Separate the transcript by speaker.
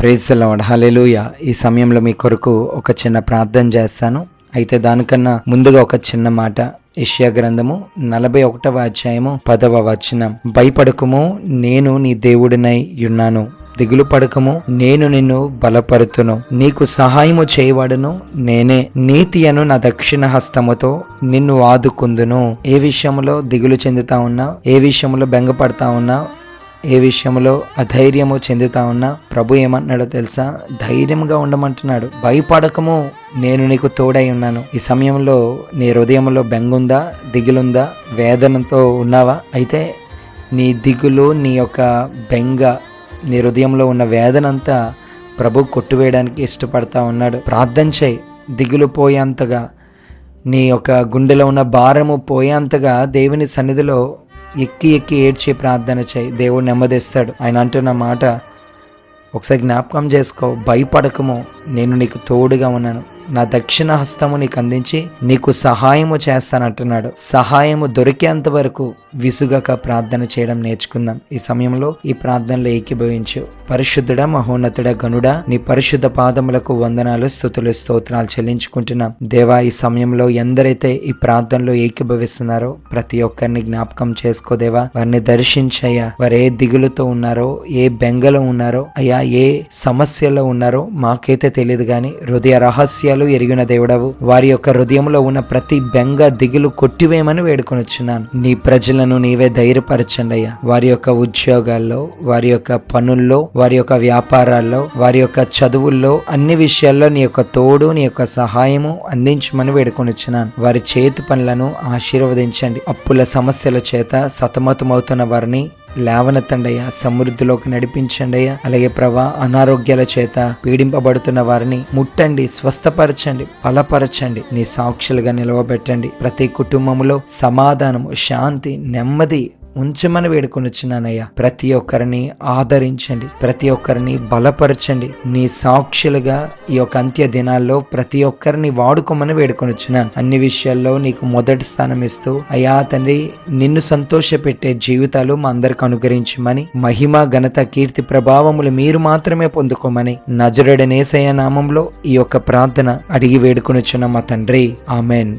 Speaker 1: Praise lord హల్లెలూయా ఈ సమయంలో మీ కొరకు ఒక చిన్న ప్రార్థన చేస్తాను. అయితే దానికన్నా ముందుగా ఒక చిన్న మాట. ఇష్యా గ్రంథము నలభై ఒకటవ అధ్యాయము పదవ వచనం. భయపడకము నేను నీ దేవుడినై ఉన్నాను. దిగులు పడకము నేను నిన్ను బలపరుతును. నీకు సహాయము చేయవాడును నేనే నీతి అను నా దక్షిణ హస్తముతో నిన్ను ఆదుకుందును. ఏ విషయంలో దిగులు చెందుతా ఉన్నా ఏ విషయంలో బెంగపడతా ఉన్నా ఏ విషయంలో అధైర్యము చెందుతా ఉన్నా ప్రభు ఏమంటున్నాడో తెలుసా? ధైర్యంగా ఉండమంటున్నాడు. భయపడకము నేను నీకు తోడై ఉన్నాను. ఈ సమయంలో నీ హృదయంలో బెంగుందా? దిగులుందా? వేదనతో ఉన్నావా? అయితే నీ దిగులు నీ యొక్క బెంగ నీ హృదయంలో ఉన్న వేదనంతా ప్రభు కొట్టువేయడానికి ఇష్టపడతా ఉన్నాడు. ప్రార్థన చేయి. దిగులు పోయేంతగా నీ యొక్క గుండెలో ఉన్న భారము పోయేంతగా దేవుని సన్నిధిలో ఎక్కి ఎక్కి ఏడ్చి ప్రార్థన చేయి. దేవుడు నెమ్మదిస్తాడు. ఆయన అంటున్న మాట ఒకసారి జ్ఞాపకం చేసుకో. భయపడకము. నేను నీకు తోడుగా ఉన్నాను. నా దక్షిణ హస్తము నీకు అందించి నీకు సహాయము చేస్తానంటున్నాడు. సహాయము దొరికేంత వరకు విసుగక ప్రార్థన చేయడం నేర్చుకుందాం. ఈ సమయంలో ఈ ప్రార్థనలో ఏకీభవించు. పరిశుద్ధుడ మహోన్నతుడ గనుడ నీ పరిశుద్ధ పాదములకు వందనాలు స్థుతులు స్తోత్రాలు చెల్లించుకుంటున్నాం. దేవా ఈ సమయంలో ఎందరైతే ఈ ప్రార్థనలో ఏకీభవిస్తున్నారో ప్రతి ఒక్కరిని జ్ఞాపకం చేసుకోదేవా వారిని దర్శించయ్యా. వారు ఏ దిగులుతో ఉన్నారో ఏ బెంగలో ఉన్నారో అయ్యా ఏ సమస్యలో ఉన్నారో మాకైతే తెలియదు కానీ హృదయ రహస్యాలు ఎరిగిన దేవుడవు. వారి యొక్క హృదయంలో ఉన్న ప్రతి బెంగ దిగులు కొట్టివేయమని వేడుకొని వచ్చున్నాను నీ ప్రజలను నీవే ధైర్యపరచండి అయ్యా వారి యొక్క ఉద్యోగాల్లో వారి యొక్క పనుల్లో వారి యొక్క వ్యాపారాల్లో వారి యొక్క చదువుల్లో అన్ని విషయాల్లో నీ యొక్క తోడు నీ యొక్క సహాయము అందించమని వేడుకొని వచ్చినాను వారి చేతి పనులను ఆశీర్వదించండి. అప్పుల సమస్యల చేత సతమతమవుతున్న వారిని లేవనెత్తండయ్యా సమృద్ధిలోకి నడిపించండి అలాగే ప్రభా అనారోగ్యాల చేత పీడింపబడుతున్న వారిని ముట్టండి స్వస్థపరచండి బలపరచండి నీ సాక్షులుగా నిలవబెట్టండి. ప్రతి కుటుంబంలో సమాధానము శాంతి నెమ్మది ఉంచమని వేడుకొనిచ్చున్నానయ్యా ప్రతి ఒక్కరిని ఆదరించండి. ప్రతి ఒక్కరిని బలపరచండి. నీ సాక్షులుగా ఈ యొక్క అంత్య దినాల్లో ప్రతి ఒక్కరిని వాడుకోమని వేడుకొనిచ్చున్నాను అన్ని విషయాల్లో నీకు మొదటి స్థానం ఇస్తూ అయ్యా తండ్రి నిన్ను సంతోషపెట్టే జీవితాలు మా అందరికి అనుగ్రహించమని మహిమ ఘనత కీర్తి ప్రభావములు మీరు మాత్రమే పొందుకోమని నజరుడనేసయ్య నామంలో ఈ యొక్క ప్రార్థన అడిగి వేడుకొనిచ్చున్న మా తండ్రి. ఆమెన్.